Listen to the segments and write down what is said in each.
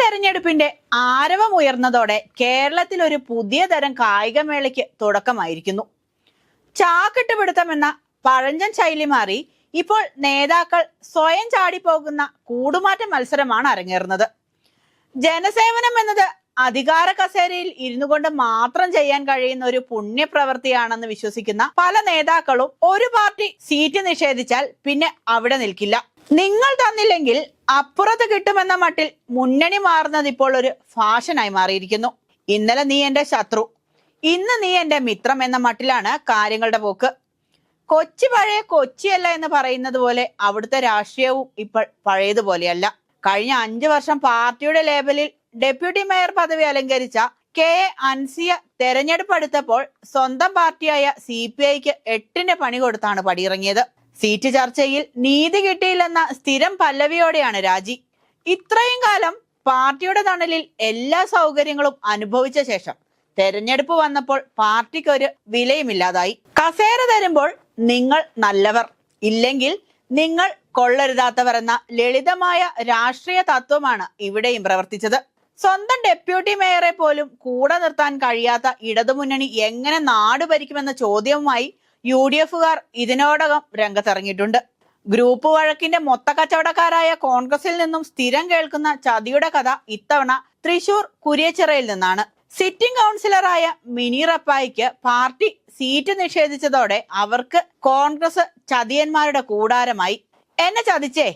തെരഞ്ഞെടുപ്പിന്റെ ആരവമുയർന്നതോടെ കേരളത്തിൽ ഒരു പുതിയ തരം കായികമേളയ്ക്ക് തുടക്കമായിരിക്കുന്നു. ചാക്കിട്ട് പിടുത്തം എന്ന പഴഞ്ചൻ ശൈലി മാറി ഇപ്പോൾ നേതാക്കൾ സ്വയം ചാടി പോകുന്ന കൂടുമാറ്റ മത്സരമാണ് അരങ്ങേറുന്നത്. ജനസേവനം എന്നത് അധികാര കസേരയിൽ ഇരുന്നു കൊണ്ട് മാത്രം ചെയ്യാൻ കഴിയുന്ന ഒരു പുണ്യപ്രവൃത്തിയാണെന്ന് വിശ്വസിക്കുന്ന പല നേതാക്കളും ഒരു പാർട്ടി സീറ്റ് നിഷേധിച്ചാൽ പിന്നെ അവിടെ നിൽക്കില്ല. നിങ്ങൾ തന്നില്ലെങ്കിൽ അപ്പുറത്ത് കിട്ടുമെന്ന മട്ടിൽ മുന്നണി മാറുന്നത് ഇപ്പോൾ ഒരു ഫാഷനായി മാറിയിരിക്കുന്നു. ഇന്നലെ നീ എന്റെ ശത്രു. ഇന്ന് നീ എന്റെ മിത്രം എന്ന മട്ടിലാണ് കാര്യങ്ങളുടെ പോക്ക്. കൊച്ചി പഴയ കൊച്ചിയല്ല എന്ന് പറയുന്നത് പോലെ അവിടുത്തെ രാഷ്ട്രീയവും ഇപ്പോൾ പഴയതുപോലെയല്ല. കഴിഞ്ഞ അഞ്ചു വർഷം പാർട്ടിയുടെ ലേബലിൽ ഡെപ്യൂട്ടി മേയർ പദവി അലങ്കരിച്ച കെ എ അൻസിയ തെരഞ്ഞെടുപ്പ് എടുത്തപ്പോൾ സ്വന്തം പാർട്ടിയായ സി പി ഐക്ക് എട്ടിന് പണി കൊടുത്താണ് പടിയിറങ്ങിയത്. സീറ്റ് ചർച്ചയിൽ നീതി കിട്ടിയില്ലെന്ന സ്ഥിരം പല്ലവിയോടെയാണ് രാജി. ഇത്രയും കാലം പാർട്ടിയുടെ തണലിൽ എല്ലാ സൗകര്യങ്ങളും അനുഭവിച്ച ശേഷം തെരഞ്ഞെടുപ്പ് വന്നപ്പോൾ പാർട്ടിക്ക് ഒരു വിലയുമില്ലാതായി. കസേര തരുമ്പോൾ നിങ്ങൾ നല്ലവർ ഇല്ലെങ്കിൽ നിങ്ങൾ കൊള്ളരുതാത്തവർ എന്ന ലളിതമായ രാഷ്ട്രീയ തത്വമാണ് ഇവിടെയും പ്രവർത്തിച്ചത്. സ്വന്തം ഡെപ്യൂട്ടി മേയറെ പോലും കൂടെ നിർത്താൻ കഴിയാത്ത ഇടതുമുന്നണി എങ്ങനെ നാട് ഭരിക്കുമെന്ന ചോദ്യവുമായി യു ഡി എഫുകാർ ഇതിനോടകം രംഗത്തിറങ്ങിയിട്ടുണ്ട്. ഗ്രൂപ്പ് വഴക്കിന്റെ മൊത്ത കച്ചവടക്കാരായ കോൺഗ്രസിൽ നിന്നും സ്ഥിരം കേൾക്കുന്ന ചതിയുടെ കഥ ഇത്തവണ തൃശൂർ കുരിയച്ചിറയിൽ നിന്നാണ്. സിറ്റിംഗ് കൗൺസിലറായ മിനി റപ്പായിക്ക് പാർട്ടി സീറ്റ് നിഷേധിച്ചതോടെ അവർക്ക് കോൺഗ്രസ് ചതിയന്മാരുടെ കൂടാരമായി. എന്നെ ചതിച്ചേ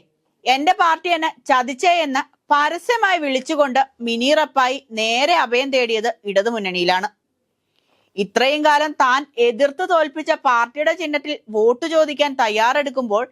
എന്റെ പാർട്ടി എന്നെ ചതിച്ചേ എന്ന് പരസ്യമായി വിളിച്ചുകൊണ്ട് മിനി റപ്പായി നേരെ അഭയം തേടിയത് ഇടതുമുന്നണിയിലാണ്. ഇത്രയും കാലം താൻ എതിർത്ത് തോൽപ്പിച്ച പാർട്ടിയുടെ ചിഹ്നത്തിൽ വോട്ട് ചോദിക്കാൻ തയ്യാറെടുക്കുമ്പോൾ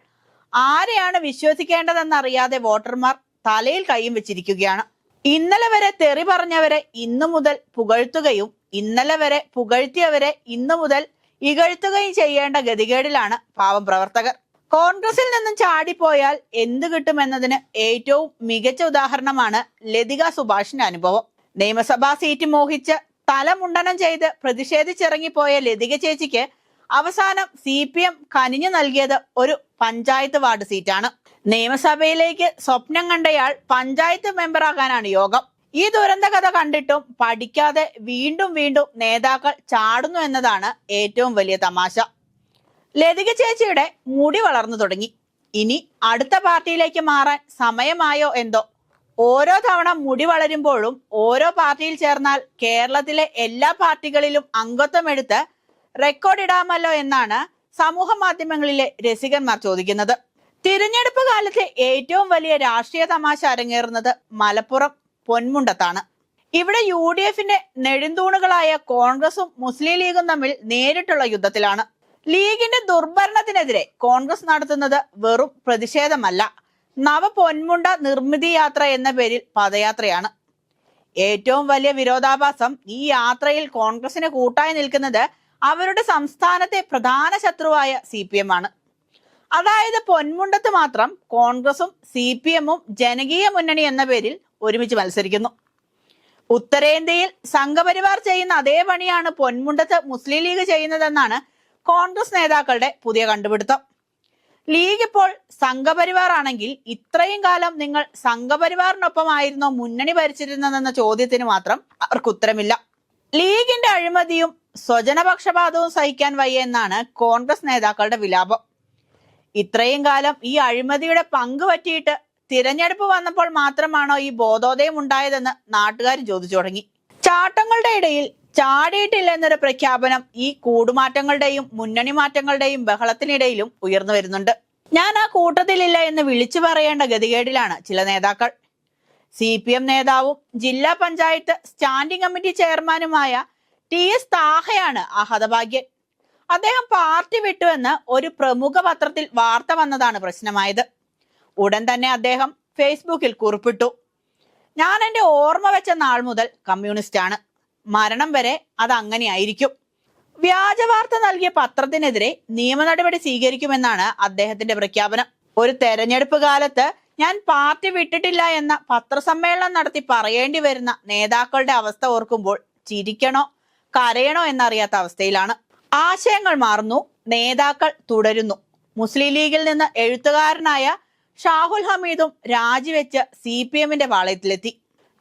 ആരെയാണ് വിശ്വസിക്കേണ്ടതെന്നറിയാതെ വോട്ടർമാർ തലയിൽ കൈയും വെച്ചിരിക്കുകയാണ്. ഇന്നലെ വരെ തെറി പറഞ്ഞവരെ ഇന്നു മുതൽ പുകഴ്ത്തുകയും ഇന്നലെ വരെ പുകഴ്ത്തിയവരെ ഇന്നു മുതൽ ഇകഴ്ത്തുകയും ചെയ്യേണ്ട ഗതികേടിലാണ് പാവം പ്രവർത്തകർ. കോൺഗ്രസിൽ നിന്നും ചാടിപ്പോയാൽ എന്ത് കിട്ടുമെന്നതിന് ഏറ്റവും മികച്ച ഉദാഹരണമാണ് ലതിക സുഭാഷിന്റെ അനുഭവം. നിയമസഭാ സീറ്റ് മോഹിച്ച് തലമുണ്ടനം ചെയ്ത് പ്രതിഷേധിച്ചിറങ്ങിപ്പോയ ലതിക ചേച്ചിക്ക് അവസാനം സി പി എം കനിഞ്ഞു നൽകിയത് ഒരു പഞ്ചായത്ത് വാർഡ് സീറ്റാണ്. നിയമസഭയിലേക്ക് സ്വപ്നം കണ്ടയാൾ പഞ്ചായത്ത് മെമ്പറാകാനാണ് യോഗം. ഈ ദുരന്ത കഥ കണ്ടിട്ടും പഠിക്കാതെ വീണ്ടും വീണ്ടും നേതാക്കൾ ചാടുന്നു എന്നതാണ് ഏറ്റവും വലിയ തമാശ. ലതിക ചേച്ചിയുടെ മുടി വളർന്നു തുടങ്ങി. ഇനി അടുത്ത പാർട്ടിയിലേക്ക് മാറാൻ സമയമായോ എന്തോ? ഓരോ തവണ മുടി വളരുമ്പോഴും ഓരോ പാർട്ടിയിൽ ചേർന്നാൽ കേരളത്തിലെ എല്ലാ പാർട്ടികളിലും അംഗത്വം എടുത്ത് റെക്കോർഡ് ഇടാമല്ലോ എന്നാണ് സമൂഹ മാധ്യമങ്ങളിലെ രസികന്മാർ ചോദിക്കുന്നത്. തിരഞ്ഞെടുപ്പ് കാലത്തെ ഏറ്റവും വലിയ രാഷ്ട്രീയ തമാശ അരങ്ങേറുന്നത് മലപ്പുറം പൊന്മുണ്ടത്താണ്. ഇവിടെ യു ഡി എഫിന്റെ നെടുന്തൂണുകളായ കോൺഗ്രസും മുസ്ലിം ലീഗും തമ്മിൽ നേരിട്ടുള്ള യുദ്ധത്തിലാണ്. ലീഗിന്റെ ദുർഭരണത്തിനെതിരെ കോൺഗ്രസ് നടത്തുന്നത് വെറും പ്രതിഷേധമല്ല. നവ പൊന്മുണ്ട നിർമ്മിതി യാത്ര എന്ന പേരിൽ പദയാത്രയാണ്. ഏറ്റവും വലിയ വിരോധാഭാസം ഈ യാത്രയിൽ കോൺഗ്രസിന് കൂട്ടായി നിൽക്കുന്നത് അവരുടെ സംസ്ഥാനത്തെ പ്രധാന ശത്രുവായ സി പി എം ആണ്. അതായത് പൊന്മുണ്ടത്ത് മാത്രം കോൺഗ്രസും സി പി എമ്മും ജനകീയ മുന്നണി എന്ന പേരിൽ ഒരുമിച്ച് മത്സരിക്കുന്നു. ഉത്തരേന്ത്യയിൽ സംഘപരിവാർ ചെയ്യുന്ന അതേ പണിയാണ് പൊന്മുണ്ടത്ത് മുസ്ലിം ലീഗ് ചെയ്യുന്നതെന്നാണ് കോൺഗ്രസ് നേതാക്കളുടെ പുതിയ കണ്ടുപിടുത്തം. ലീഗ് ഇപ്പോൾ സംഘപരിവാർ ആണെങ്കിൽ ഇത്രയും കാലം നിങ്ങൾ സംഘപരിവാറിനൊപ്പമായിരുന്നോ മുന്നണി ഭരിച്ചിരുന്നതെന്ന ചോദ്യത്തിന് മാത്രം അവർക്ക് ഉത്തരമില്ല. ലീഗിന്റെ അഴിമതിയും സ്വജനപക്ഷപാതവും സഹിക്കാൻ വയ്യ എന്നാണ് കോൺഗ്രസ് നേതാക്കളുടെ വിലാപം. ഇത്രയും കാലം ഈ അഴിമതിയുടെ പങ്ക് പറ്റിയിട്ട് തിരഞ്ഞെടുപ്പ് വന്നപ്പോൾ മാത്രമാണോ ഈ ബോധോദയം ഉണ്ടായതെന്ന് നാട്ടുകാർ ചോദിച്ചു തുടങ്ങി. ചാട്ടങ്ങളുടെ ഇടയിൽ ചാടിയിട്ടില്ല എന്നൊരു പ്രഖ്യാപനം ഈ കൂടുമാറ്റങ്ങളുടെയും മുന്നണി മാറ്റങ്ങളുടെയും ബഹളത്തിനിടയിലും ഉയർന്നു വരുന്നുണ്ട്. ഞാൻ ആ കൂട്ടത്തിലില്ല എന്ന് വിളിച്ചു പറയേണ്ട ഗതികേടിലാണ് ചില നേതാക്കൾ. സി പി എം നേതാവും ജില്ലാ പഞ്ചായത്ത് സ്റ്റാൻഡിംഗ് കമ്മിറ്റി ചെയർമാനുമായ ടി എസ് താഹയാണ് ആ അദ്ദേഹം പാർട്ടി വിട്ടുവെന്ന് ഒരു പ്രമുഖ പത്രത്തിൽ വാർത്ത വന്നതാണ് പ്രശ്നമായത്. ഉടൻ തന്നെ അദ്ദേഹം ഫേസ്ബുക്കിൽ കുറിപ്പിട്ടു. ഞാൻ എന്റെ ഓർമ്മ വെച്ച നാൾ മുതൽ കമ്മ്യൂണിസ്റ്റ് ആണ് മരണം വരെ അത് അങ്ങനെയായിരിക്കും. വ്യാജ വാർത്ത നൽകിയ പത്രത്തിനെതിരെ നിയമ നടപടി സ്വീകരിക്കുമെന്നാണ് അദ്ദേഹത്തിന്റെ പ്രഖ്യാപനം. ഒരു തെരഞ്ഞെടുപ്പ് കാലത്ത് ഞാൻ പാർട്ടി വിട്ടിട്ടില്ല എന്ന പത്രസമ്മേളനം നടത്തി പറയേണ്ടി വരുന്ന നേതാക്കളുടെ അവസ്ഥ ഓർക്കുമ്പോൾ ചിരിക്കണോ കരയണോ എന്നറിയാത്ത അവസ്ഥയിലാണ്. ആശയങ്ങൾ മാറുന്നു നേതാക്കൾ തുടരുന്നു. മുസ്ലിം ലീഗിൽ നിന്ന് എഴുത്തുകാരനായ ഷാഹുൽ ഹമീദും രാജിവെച്ച് സി പി എമ്മിന്റെ പാളയത്തിലെത്തി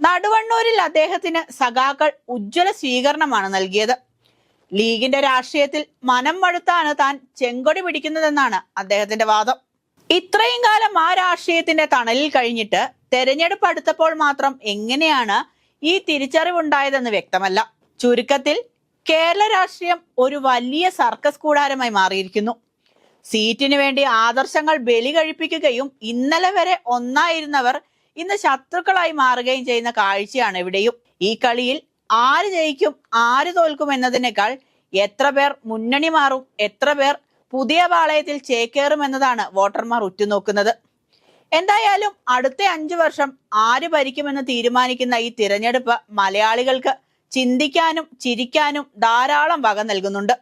നടുവണ്ണൂരിൽ അദ്ദേഹത്തിന് സഖാക്കൾ ഉജ്ജ്വല സ്വീകരണമാണ് നൽകിയത്. ലീഗിന്റെ രാഷ്ട്രീയത്തിൽ മനം വഴുത്താണ് താൻ ചെങ്കൊടി പിടിക്കുന്നതെന്നാണ് അദ്ദേഹത്തിന്റെ വാദം. ഇത്രയും കാലം ആ രാഷ്ട്രീയത്തിന്റെ തണലിൽ കഴിഞ്ഞിട്ട് തെരഞ്ഞെടുപ്പ് അടുത്തപ്പോൾ മാത്രം എങ്ങനെയാണ് ഈ തിരിച്ചറിവുണ്ടായതെന്ന് വ്യക്തമല്ല. ചുരുക്കത്തിൽ കേരള രാഷ്ട്രീയം ഒരു വലിയ സർക്കസ് കൂടാരമായി മാറിയിരിക്കുന്നു. സീറ്റിനു വേണ്ടി ആദർശങ്ങൾ ബലി കഴിപ്പിക്കുകയും ഇന്നലെ വരെ ഒന്നായിരുന്നവർ ഇന്ന് ശത്രുക്കളായി മാറുകയും ചെയ്യുന്ന കാഴ്ചയാണ് ഇവിടെയും. ഈ കളിയിൽ ആര് ജയിക്കും ആര് തോൽക്കും എന്നതിനേക്കാൾ എത്ര പേർ മുന്നണി മാറും എത്ര പേർ പുതിയ പാളയത്തിൽ ചേക്കേറും എന്നതാണ് വോട്ടർമാർ ഉറ്റുനോക്കുന്നത്. എന്തായാലും അടുത്ത അഞ്ചു വർഷം ആര് ഭരിക്കുമെന്ന് തീരുമാനിക്കുന്ന ഈ തിരഞ്ഞെടുപ്പ് മലയാളികൾക്ക് ചിന്തിക്കാനും ചിരിക്കാനും ധാരാളം വക നൽകുന്നുണ്ട്.